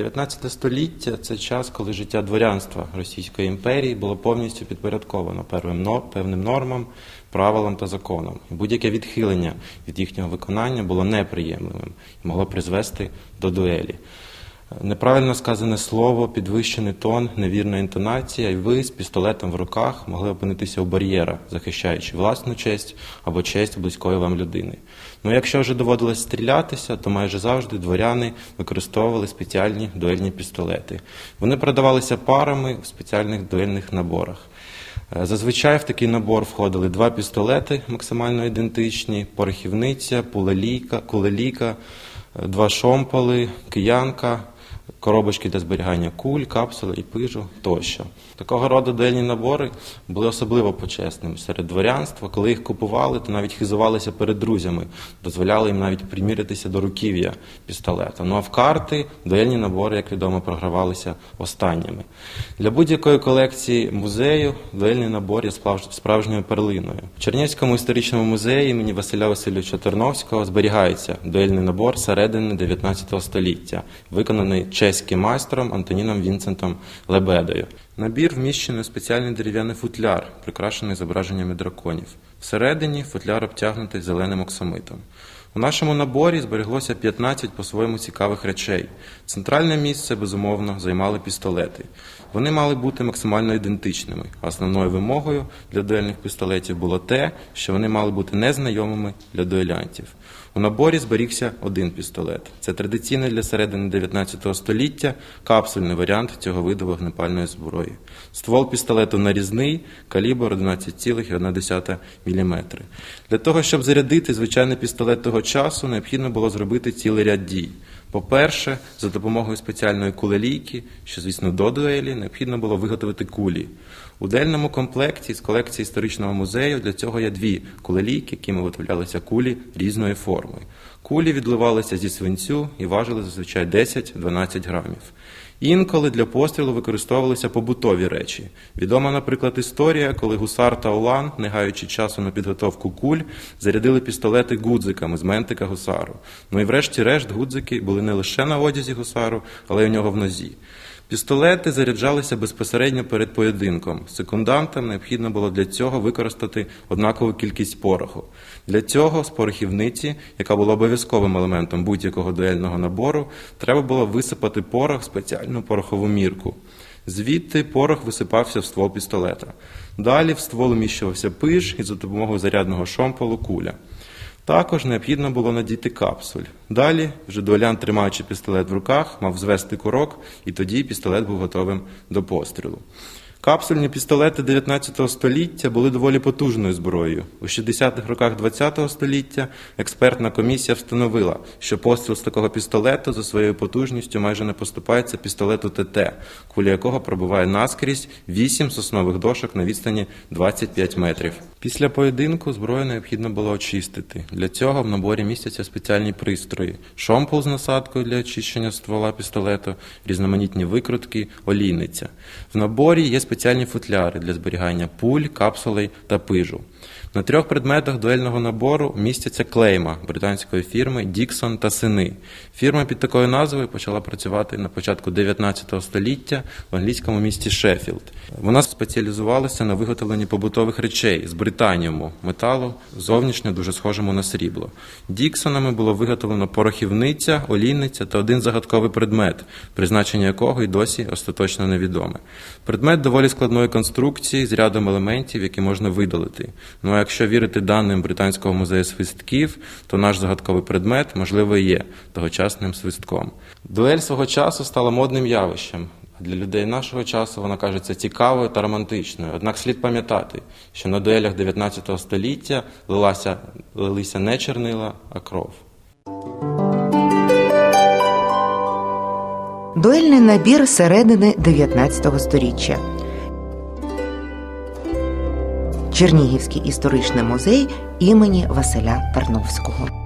19 століття це час, коли життя дворянства Російської імперії було повністю підпорядковано певним нормам, правилам та законам. Будь-яке відхилення від їхнього виконання було неприємливим і могло призвести до дуелі. Неправильно сказане слово, підвищений тон, невірна інтонація, і ви з пістолетом в руках могли опинитися у бар'єрах, захищаючи власну честь або честь близької вам людини. Ну, якщо вже доводилось стрілятися, то майже завжди дворяни використовували спеціальні дуельні пістолети. Вони продавалися парами в спеціальних дуельних наборах. Е, Зазвичай в такий набор входили два пістолети максимально ідентичні, порохівниця, кулелійка, е, два шомполи, киянка, коробочки для зберігання куль, капсули і пижу тощо. Такого роду дуельні набори були особливо почесними серед дворянства. Коли їх купували, то навіть хизувалися перед друзями, дозволяли їм навіть приміритися до руків'я пістолета. Ну а в карти дуельні набори, як відомо, програвалися останніми. Для будь-якої колекції музею дуельний набор є справжньою перлиною. В Чернівському історичному музеї імені Василя Васильовича Терновського зберігається дуельний набор середини 19 століття, виконаний чеським майстром Антоніном Вінсентом Лебедою. Набір вміщений у спеціальний дерев'яний футляр, прикрашений зображеннями драконів. Всередині футляр обтягнутий зеленим оксамитом. У нашому наборі збереглося 15 по-своєму цікавих речей. Центральне місце, безумовно, займали пістолети. Вони мали бути максимально ідентичними. Основною вимогою для дуельних пістолетів було те, що вони мали бути незнайомими для дуелянтів. У наборі зберігся один пістолет. Це традиційний для середини 19 століття капсульний варіант цього виду вогнепальної зброї. Ствол пістолету нарізний, калібр 11,1 мм. Для того, щоб зарядити звичайний пістолет того часу, необхідно було зробити цілий ряд дій. По-перше, за допомогою спеціальної кулелійки, що, звісно, до дуелі, необхідно було виготовити кулі. У дельному комплекті з колекції історичного музею для цього є дві кулелійки, якими виготовлялися кулі різної форми. Кулі відливалися зі свинцю і важили зазвичай 10-12 грамів. Інколи для пострілу використовувалися побутові речі. Відома, наприклад, історія, коли гусар та Олан, не гаючи часу на підготовку куль, зарядили пістолети гудзиками з ментика гусару. Ну і врешті-решт гудзики були не лише на одязі гусару, але й у нього в нозі. Пістолети заряджалися безпосередньо перед поєдинком. Секундантам необхідно було для цього використати однакову кількість пороху. Для цього з порохівниці, яка була обов'язковим елементом будь-якого дуельного набору, треба було висипати порох в спеціальну порохову мірку. Звідти порох висипався в ствол пістолета. Далі в ствол уміщувався пиш і за допомогою зарядного шомполу куля. Також необхідно було надіти капсуль. Далі, вже долян, тримаючи пістолет в руках, мав звести курок, і тоді пістолет був готовим до пострілу. Капсульні пістолети 19 століття були доволі потужною зброєю. У 60-х роках 20 століття експертна комісія встановила, що постріл з такого пістолету за своєю потужністю майже не поступається пістолету ТТ, куля якого пробиває наскрізь 8 соснових дошок на відстані 25 метрів. Після поєдинку зброю необхідно було очистити. Для цього в наборі містяться спеціальні пристрої: шомпол з насадкою для очищення ствола пістолету, різноманітні викрутки, олійниця. В наборі є спеціальні футляри для зберігання пуль, капсулей та пижу. На трьох предметах дуельного набору містяться клейма британської фірми Діксон та сини. Фірма під такою назвою почала працювати на початку 19 століття в англійському місті Шеффілд. Вона спеціалізувалася на виготовленні побутових речей з британіуму, металу, зовнішньо дуже схожому на срібло. Діксонами було виготовлено порохівниця, олійниця та один загадковий предмет, призначення якого й досі остаточно невідоме. Предмет доволі складної конструкції з рядом елементів, які можна видалити. Якщо вірити даним британського музею свистків, то наш загадковий предмет, можливо, є тогочасним свистком. Дуель свого часу стала модним явищем. Для людей нашого часу вона кажеться цікавою та романтичною. Однак слід пам'ятати, що на дуелях 19 століття лилася, лилися не чернила, а кров. Дуельний набір середини 19 століття. Чернігівський історичний музей імені Василя Тарновського.